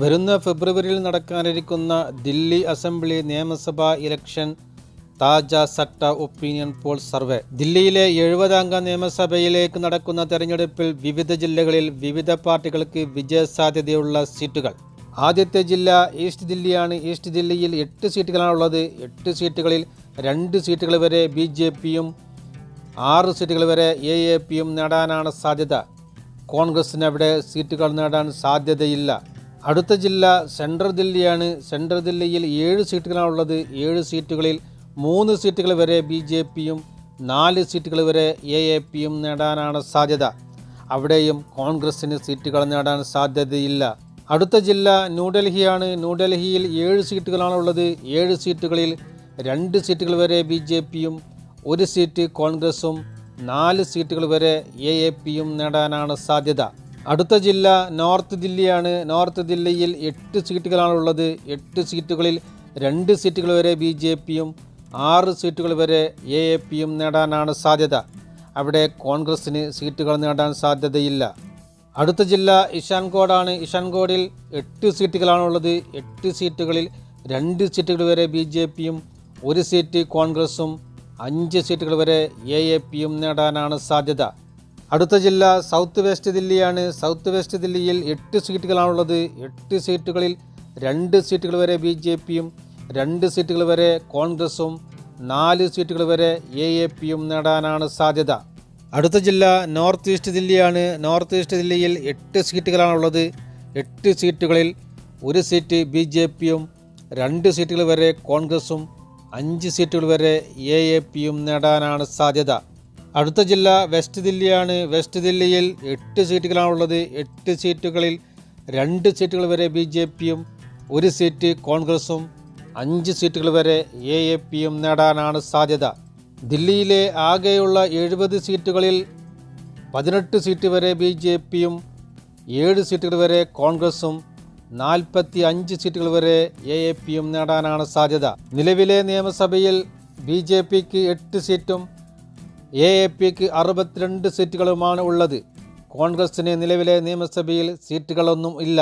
വരുന്ന ഫെബ്രുവരിയിൽ നടക്കാനിരിക്കുന്ന ദില്ലി അസംബ്ലി നിയമസഭാ ഇലക്ഷൻ താജ സട്ട ഒപ്പീനിയൻ പോൾ സർവേ. ദില്ലിയിലെ എഴുപതംഗ നിയമസഭയിലേക്ക് നടക്കുന്ന തെരഞ്ഞെടുപ്പിൽ വിവിധ ജില്ലകളിൽ വിവിധ പാർട്ടികൾക്ക് വിജയസാധ്യതയുള്ള സീറ്റുകൾ. ആദ്യത്തെ ജില്ല ഈസ്റ്റ് ദില്ലിയാണ്. ഈസ്റ്റ് ദില്ലിയിൽ എട്ട് സീറ്റുകളാണുള്ളത്. എട്ട് സീറ്റുകളിൽ രണ്ട് സീറ്റുകൾ വരെ ബി ജെ പിയും ആറ് സീറ്റുകൾ വരെ എ എ പിയും നേടാനാണ് സാധ്യത. കോൺഗ്രസിന് അവിടെ സീറ്റുകൾ നേടാൻ സാധ്യതയില്ല. അടുത്ത ജില്ല സെൻട്രൽ ദില്ലിയാണ്. സെൻട്രൽ ദില്ലിയിൽ ഏഴ് സീറ്റുകളാണുള്ളത് ഏഴ് സീറ്റുകളിൽ മൂന്ന് സീറ്റുകൾ വരെ ബി ജെ പിയും നാല് സീറ്റുകൾ വരെ എ എ പിയും നേടാനാണ് സാധ്യത. അവിടെയും കോൺഗ്രസിന് സീറ്റുകൾ നേടാൻ സാധ്യതയില്ല. അടുത്ത ജില്ല ന്യൂഡൽഹിയാണ്. ന്യൂഡൽഹിയിൽ ഏഴ് സീറ്റുകളാണുള്ളത് ഏഴ് സീറ്റുകളിൽ രണ്ട് സീറ്റുകൾ വരെ ബി ജെ പിയും ഒരു സീറ്റ് കോൺഗ്രസും നാല് സീറ്റുകൾ വരെ എ എ പിയും നേടാനാണ് സാധ്യത. അടുത്ത ജില്ല നോർത്ത് ദില്ലിയാണ്. നോർത്ത് ദില്ലിയിൽ എട്ട് സീറ്റുകളാണുള്ളത്. എട്ട് സീറ്റുകളിൽ രണ്ട് സീറ്റുകൾ വരെ ബി ജെ പിയും ആറ് സീറ്റുകൾ വരെ എ എ പിയും നേടാനാണ് സാധ്യത. അവിടെ കോൺഗ്രസിന് സീറ്റുകൾ നേടാൻ സാധ്യതയില്ല. അടുത്ത ജില്ല ഇഷാൻകോടാണ്. ഇഷാൻകോടിൽ എട്ട് സീറ്റുകളാണുള്ളത്. എട്ട് സീറ്റുകളിൽ രണ്ട് സീറ്റുകൾ വരെ ബി ജെ പിയും ഒരു സീറ്റ് കോൺഗ്രസും അഞ്ച് സീറ്റുകൾ വരെ എ എ പിയും നേടാനാണ് സാധ്യത. അടുത്ത ജില്ല സൗത്ത് വെസ്റ്റ് ദില്ലിയാണ്. സൗത്ത് വെസ്റ്റ് ദില്ലിയിൽ എട്ട് സീറ്റുകളാണുള്ളത്. എട്ട് സീറ്റുകളിൽ രണ്ട് സീറ്റുകൾ വരെ ബി ജെ പിയും രണ്ട് സീറ്റുകൾ വരെ കോൺഗ്രസും നാല് സീറ്റുകൾ വരെ എ എ പിയും നേടാനാണ് സാധ്യത. അടുത്ത ജില്ല നോർത്ത് ഈസ്റ്റ് ദില്ലിയാണ്. നോർത്ത് ഈസ്റ്റ് ദില്ലിയിൽ എട്ട് സീറ്റുകളാണുള്ളത്. എട്ട് സീറ്റുകളിൽ ഒരു സീറ്റ് ബി ജെ പിയും രണ്ട് സീറ്റുകൾ വരെ കോൺഗ്രസും അഞ്ച് സീറ്റുകൾ വരെ എ എ പിയും നേടാനാണ് സാധ്യത. അടുത്ത ജില്ല വെസ്റ്റ് ദില്ലിയാണ്. വെസ്റ്റ് ദില്ലിയിൽ എട്ട് സീറ്റുകളാണുള്ളത് എട്ട് സീറ്റുകളിൽ രണ്ട് സീറ്റുകൾ വരെ ബി ജെ പിയും ഒരു സീറ്റ് കോൺഗ്രസും അഞ്ച് സീറ്റുകൾ വരെ എ എ പിയും നേടാനാണ് സാധ്യത. ദില്ലിയിലെ ആകെയുള്ള എഴുപത് സീറ്റുകളിൽ പതിനെട്ട് സീറ്റ് വരെ ബി ജെ പിയും ഏഴ് സീറ്റുകൾ വരെ കോൺഗ്രസും നാൽപ്പത്തി അഞ്ച് സീറ്റുകൾ വരെ എ എ പിയും നേടാനാണ് സാധ്യത. നിലവിലെ നിയമസഭയിൽ ബി ജെ പിക്ക് എട്ട് സീറ്റും എ എ പിക്ക് അറുപത്തിരണ്ട് സീറ്റുകളുമാണ് ഉള്ളത്. കോൺഗ്രസിന് നിലവിലെ നിയമസഭയിൽ സീറ്റുകളൊന്നും ഇല്ല.